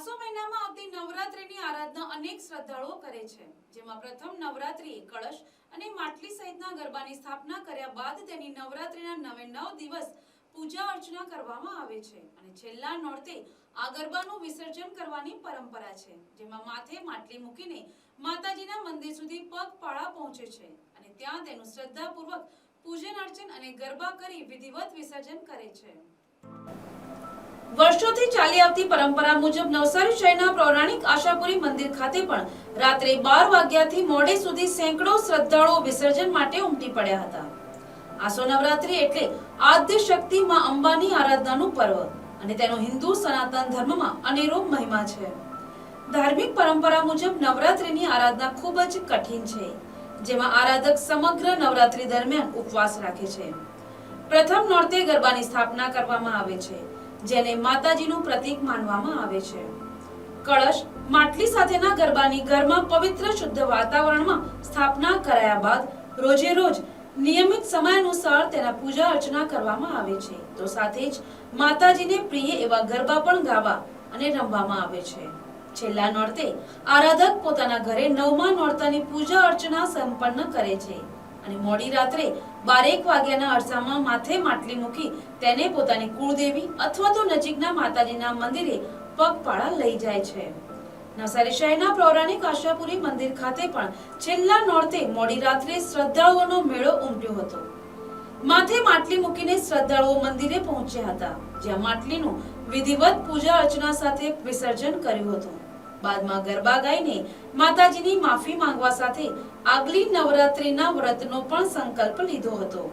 આસો મહિનામાં આવતી નવરાત્રીની આરાધના અનેક શ્રદ્ધાળુઓ કરે છે. જેમાં પ્રથમ નવરાત્રી કળશ અને માટલી સહિતના ગરબાની સ્થાપના કર્યા બાદ તેની નવરાત્રીના નવે નવ દિવસ પૂજા અર્ચના કરવામાં આવે છે અને છેલ્લા નોરતે આ ગરબાનું વિસર્જન કરવાની પરંપરા છે, જેમાં માથે માટલી મૂકીને માતાજીના મંદિર સુધી પગપાળા પહોંચે છે અને ત્યાં તેનું શ્રદ્ધાપૂર્વક પૂજન અર્ચન અને ગરબા કરી વિધિવત વિસર્જન કરે છે. વર્ષોથી ચાલી આવતી પરંપરા મુજબ નવસારી શહેરના પૌરાણિક આશાપુરી મંદિર ખાતે પણ રાત્રે બાર વાગ્યાથી મોડે સુધી સેંકડો શ્રદ્ધાળુઓ વિસર્જન માટે ઉમટી પડ્યા હતા. આસો નવરાત્રી એટલે આદ્ય શક્તિ માં અંબાની આરાધનાનું પર્વ અને તેનો હિન્દુ સનાતન ધર્મમાં અનેરો મહિમા છે. ધાર્મિક પરંપરા મુજબ નવરાત્રીની આરાધના ખૂબ જ કઠિન છે, જેમાં આરાધક સમગ્ર નવરાત્રી દરમિયાન ઉપવાસ રાખે છે. પ્રથમ નોરતે ગરબાની સ્થાપના કરવામાં આવે છે. જેને માતાજીનું પ્રતીક માનવામાં આવે છે. કળશ માટલી સાથેના ગરબાની ઘરમાં પવિત્ર શુદ્ધ વાતાવરણમાં સ્થાપના કરાયા બાદ રોજે રોજ નિયમિત સમય અનુસાર તેના પૂજા અર્ચના કરવામાં આવે છે. તો સાથે જ માતાજીને પ્રિય એવા ગરબા પણ ગાવા અને રમવામાં આવે છે. છેલ્લા નોરતે આરાધક પોતાના ઘરે નવમા નોરતાની પૂજા અર્ચના સંપન્ન કરે છે. અને મોડી રાત્રે બારેક વાગ્યાના અરસામાં માથે માટલી મૂકી તેને પોતાની કુળદેવી અથવા તો નજીકના માતાજીના મંદિરે પગપાળા લઈ જાય છે. નવસારી શહેરના પૌરાણિક આશાપુરી મંદિર ખાતે પણ છેલ્લા નોરતે મોડી રાત્રે શ્રદ્ધાળુઓનો મેળો ઉમટ્યો હતો. માથે માટલી મૂકીને શ્રદ્ધાળુઓ મંદિરે પહોંચ્યા હતા, જ્યાં માટલીનું વિધિવત પૂજા અર્ચના સાથે વિસર્જન કર્યું હતું. બાદમાં ગરબા ગાઈને માતાજીની માફી માંગવા સાથે આગલી નવરાત્રીના વ્રતનો પણ સંકલ્પ લીધો હતો.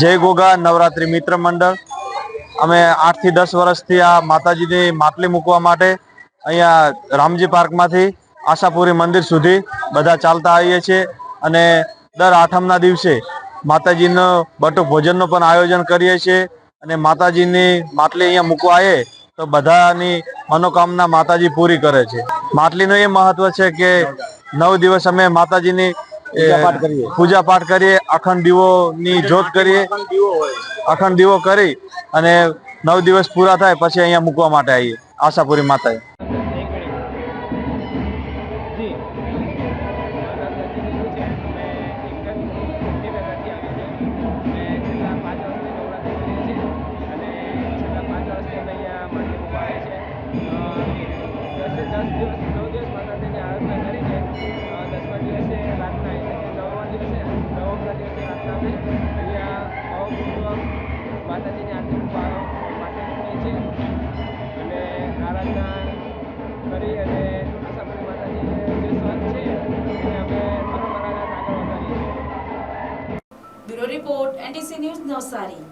જય ગોગા નવરાત્રી મિત્ર મંડળ. અમે આઠથી દસ વર્ષથી આ માતાજીની માટલી મૂકવા માટે અહીંયા રામજી પાર્કમાંથી આશાપુરી મંદિર સુધી બધા ચાલતા આવીએ છીએ અને દર આઠમના દિવસે માતાજીનો બટુક ભોજનનું પણ આયોજન કરીએ છીએ અને માતાજીની માટલી અહીંયા મૂકવા આવીએ તો બધાની મનોકામના માતાજી પૂરી કરે છે. માટલીનું એ મહત્વ છે કે નવ દિવસ અમે માતાજીની પૂજા પાઠ કરીએ અખંડ દીવોની જોત કરીએ. અખંડ દીવો કરી અને નવ દિવસ પૂરા થાય, પછી અહીંયા મૂકવા માટે આવીએ. આશાપુરી માતાએ. માતાજીની આરતી માટે મૂકીએ છીએ અને આરાધના કરી અને આશાપુરી માતાજીને સ્વાદ છે, એને અમે પરંપરાગત આગળ રિપોર્ટ, એનટીસી ન્યૂઝ નવસારી.